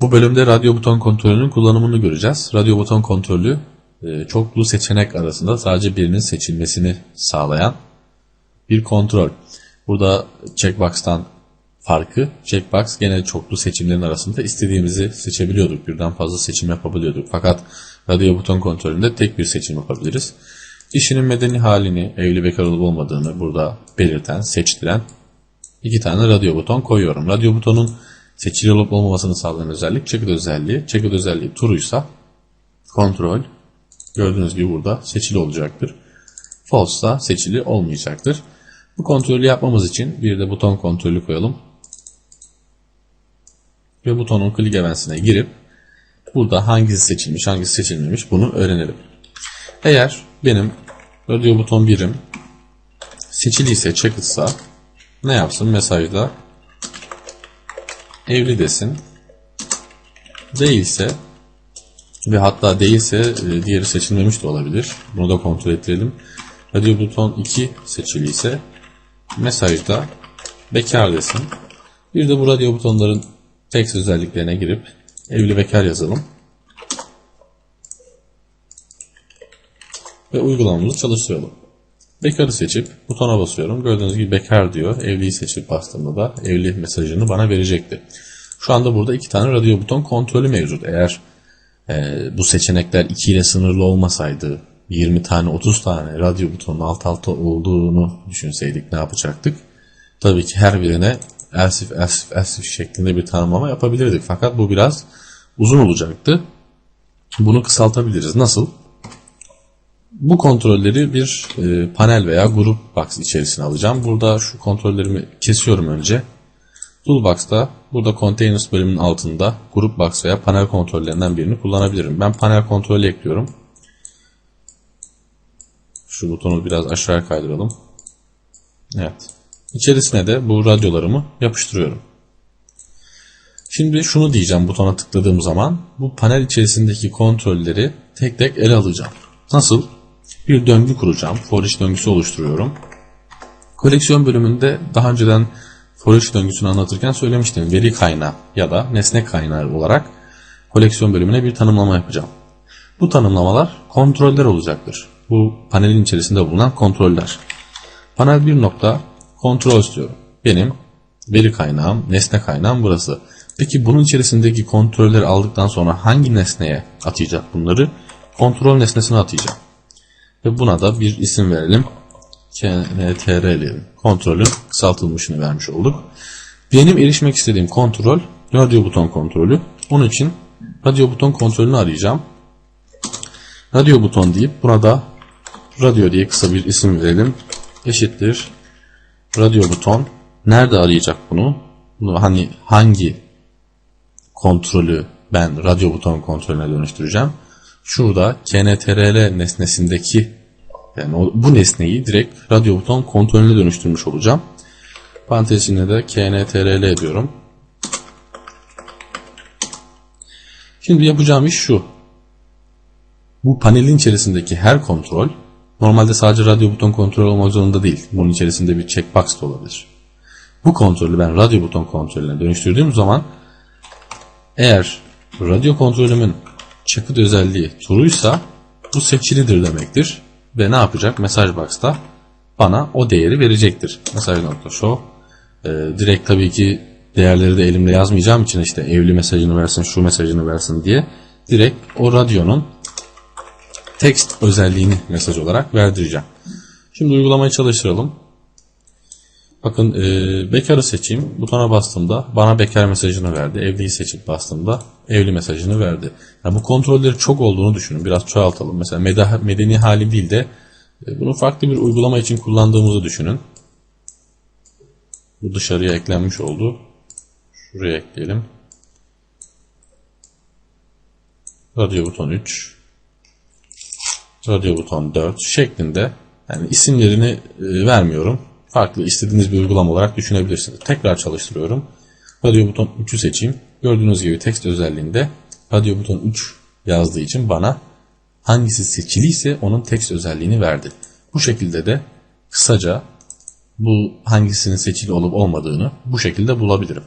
Bu bölümde radyo buton kontrolünün kullanımını göreceğiz. Radyo buton kontrolü e, çoklu seçenek arasında sadece birinin seçilmesini sağlayan bir kontrol. Burada checkbox'tan farkı checkbox genel çoklu seçimlerin arasında istediğimizi seçebiliyorduk. Birden fazla seçim yapabiliyorduk. Fakat radyo buton kontrolünde tek bir seçim yapabiliriz. İşinin medeni halini, evli bekar olup olmadığını burada belirten, seçtiren iki tane radyo buton koyuyorum. Radyo butonun seçili olup olmamasını sağlayan özellik checked özelliği. Checked özelliği true'ysa kontrol gördüğünüz gibi burada seçili olacaktır. False'sa seçili olmayacaktır. Bu kontrolü yapmamız için bir de buton kontrolü koyalım. Ve butonun click events'ine girip burada hangisi seçilmiş hangisi seçilmemiş bunu öğrenelim. Eğer benim radyo buton birim seçiliyse checked'sa ne yapsın mesajda evli desin. Değilse ve hatta değilse e, diğeri seçilmemiş de olabilir. Bunu da kontrol ettirelim. Radyo buton 2 seçiliyse mesajda bekar desin. Bir de bu radyo butonların text özelliklerine girip evli bekar yazalım. Ve uygulamamızı çalıştıralım. Bekarı seçip butona basıyorum. Gördüğünüz gibi bekar diyor. Evliyi seçip bastığımda da evli mesajını bana verecekti. Şu anda burada iki tane radyo buton kontrolü mevcut. Eğer e, bu seçenekler 2 ile sınırlı olmasaydı 20 tane 30 tane radyo butonun alt alta olduğunu düşünseydik ne yapacaktık? Tabii ki her birine elsif elsif elsif şeklinde bir tanımlama yapabilirdik. Fakat bu biraz uzun olacaktı. Bunu kısaltabiliriz. Nasıl? Bu kontrolleri bir e, panel veya grup box içerisine alacağım. Burada şu kontrollerimi kesiyorum önce. Toolbox'ta burada Containers bölümünün altında grup box veya panel kontrollerinden birini kullanabilirim. Ben panel kontrolü ekliyorum. Şu butonu biraz aşağıya kaydıralım. Evet. İçerisine de bu radyolarımı yapıştırıyorum. Şimdi şunu diyeceğim butona tıkladığım zaman bu panel içerisindeki kontrolleri tek tek ele alacağım. Nasıl? Bir döngü kuracağım. For each döngüsü oluşturuyorum. Koleksiyon bölümünde daha önceden for each döngüsünü anlatırken söylemiştim. Veri kaynağı ya da nesne kaynağı olarak koleksiyon bölümüne bir tanımlama yapacağım. Bu tanımlamalar kontroller olacaktır. Bu panelin içerisinde bulunan kontroller. Panel bir nokta kontrol istiyorum. Benim veri kaynağım, nesne kaynağım burası. Peki bunun içerisindeki kontrolleri aldıktan sonra hangi nesneye atayacak bunları? Kontrol nesnesine atayacağım. Ve buna da bir isim verelim. KNTR diyelim. Kontrolün kısaltılmışını vermiş olduk. Benim erişmek istediğim kontrol radyo buton kontrolü. Onun için radyo buton kontrolünü arayacağım. Radyo buton deyip buna da radyo diye kısa bir isim verelim. Eşittir radyo buton. Nerede arayacak bunu? bunu hani hangi kontrolü ben radyo buton kontrolüne dönüştüreceğim? Şurada KNTRL nesnesindeki yani bu nesneyi direkt radyo buton kontrolüne dönüştürmüş olacağım. Parantez içinde de KNTRL diyorum. Şimdi yapacağım iş şu. Bu panelin içerisindeki her kontrol normalde sadece radyo buton kontrol olmak zorunda değil. Bunun içerisinde bir checkbox da olabilir. Bu kontrolü ben radyo buton kontrolüne dönüştürdüğüm zaman eğer radyo kontrolümün checked özelliği true'ysa bu seçilidir demektir. Ve ne yapacak? Mesaj box'ta bana o değeri verecektir. Mesaj.show ee, direkt tabii ki değerleri de elimde yazmayacağım için işte evli mesajını versin, şu mesajını versin diye direkt o radyonun text özelliğini mesaj olarak verdireceğim. Şimdi uygulamayı çalıştıralım. Bakın e, bekarı seçeyim. Butona bastığımda bana bekar mesajını verdi. Evliyi seçip bastığımda evli mesajını verdi. Yani bu kontrolleri çok olduğunu düşünün. Biraz çoğaltalım. Mesela meda, medeni hali değil de e, bunu farklı bir uygulama için kullandığımızı düşünün. Bu dışarıya eklenmiş oldu. Şuraya ekleyelim. Radyo buton 3. Radyo buton 4 şeklinde yani isimlerini e, vermiyorum farklı istediğiniz bir uygulama olarak düşünebilirsiniz. Tekrar çalıştırıyorum. Radyo buton 3'ü seçeyim. Gördüğünüz gibi text özelliğinde radyo buton 3 yazdığı için bana hangisi seçiliyse onun text özelliğini verdi. Bu şekilde de kısaca bu hangisinin seçili olup olmadığını bu şekilde bulabilirim.